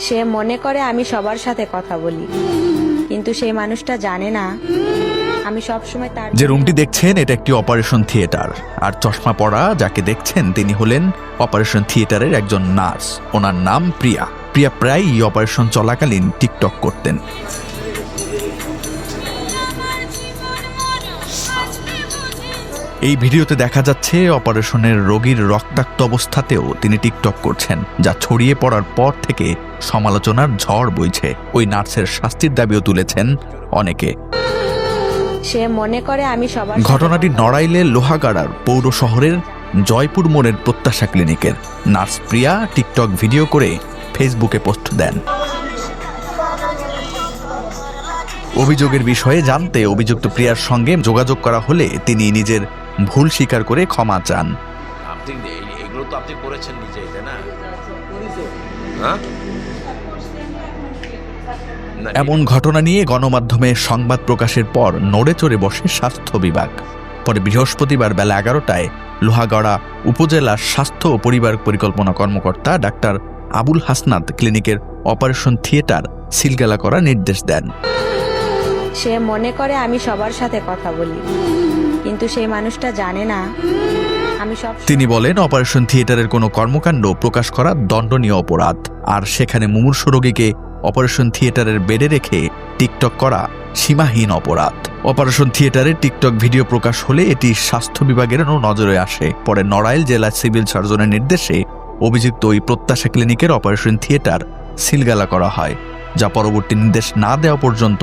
সে মনে করে আমি সবার সাথে কথা বলি। কিন্তু সেই মানুষটা জানে না। আমি সবসময় তার যে রুমটি দেখছেন, এটা একটি অপারেশন থিয়েটার। আর চশমা পরা যাকে দেখছেন, তিনি হলেন অপারেশন থিয়েটারের একজন নার্স। ওনার নাম প্রিয়া। প্রিয়া প্রায়ই অপারেশন চলাকালীন টিকটক করতেন। এই ভিডিওতে দেখা যাচ্ছে অপারেশনের রোগীর রক্তাক্ত অবস্থাতেও তিনি টিকটক করছেন যা ছড়িয়ে পড়ার পর থেকে সমালোচনার ঝড় বইছে। ওই নার্সের শাস্তির দাবিও তুলেছেন অনেকে। সে মনে করে আমি সবার ঘটনাটি নড়াইলের লোহাগাড়ার পৌর শহরের জয়পুর মোড়ের প্রত্যাশা ক্লিনিকের। নার্স প্রিয়া টিকটক ভিডিও করে ফেসবুকে পোস্ট দেন। অভিযোগের বিষয়ে জানতে অভিযুক্ত প্রিয়ার সঙ্গে যোগাযোগ করা হলে তিনি নিজের ভুল স্বীকার করে ক্ষমা চান। আপনি এগুলো তো আপনি করেছেন নিজেই তাই না? হ্যাঁ? এমন ঘটনা নিয়ে গণমাধ্যমে সংবাদ প্রকাশের পর নড়ে চড়ে বসে স্বাস্থ্য বিভাগ। পরে বৃহস্পতিবার বেলা এগারোটায় লোহাগড়া উপজেলা স্বাস্থ্য ও পরিবার পরিকল্পনা কর্মকর্তা ডাক্তার আবুল হাসনাত ক্লিনিকের অপারেশন থিয়েটার সিলগালা করার নির্দেশ দেন। সে মনে করে আমি সবার সাথে কথা বলি। কিন্তু সেই মানুষটা জানে না, আমি সব তিনি বলেন, অপারেশন থিয়েটারের কোনো কর্মকাণ্ড প্রকাশ করা দণ্ডনীয় অপরাধ, আর সেখানে মুমূর্ষ রোগীকে অপারেশন থিয়েটারের বেডে রেখে টিকটক করা সীমাহীন অপরাধ। অপারেশন থিয়েটারে টিকটক ভিডিও প্রকাশ হলে এটি স্বাস্থ্য বিভাগের নজরে আসে। পরে নড়াইল জেলা সিভিল সার্জনের নির্দেশে অভিযুক্ত ওই প্রত্যাশা ক্লিনিকের অপারেশন থিয়েটার সিলগালা করা হয়, যা পরবর্তী নির্দেশ না দেওয়া পর্যন্ত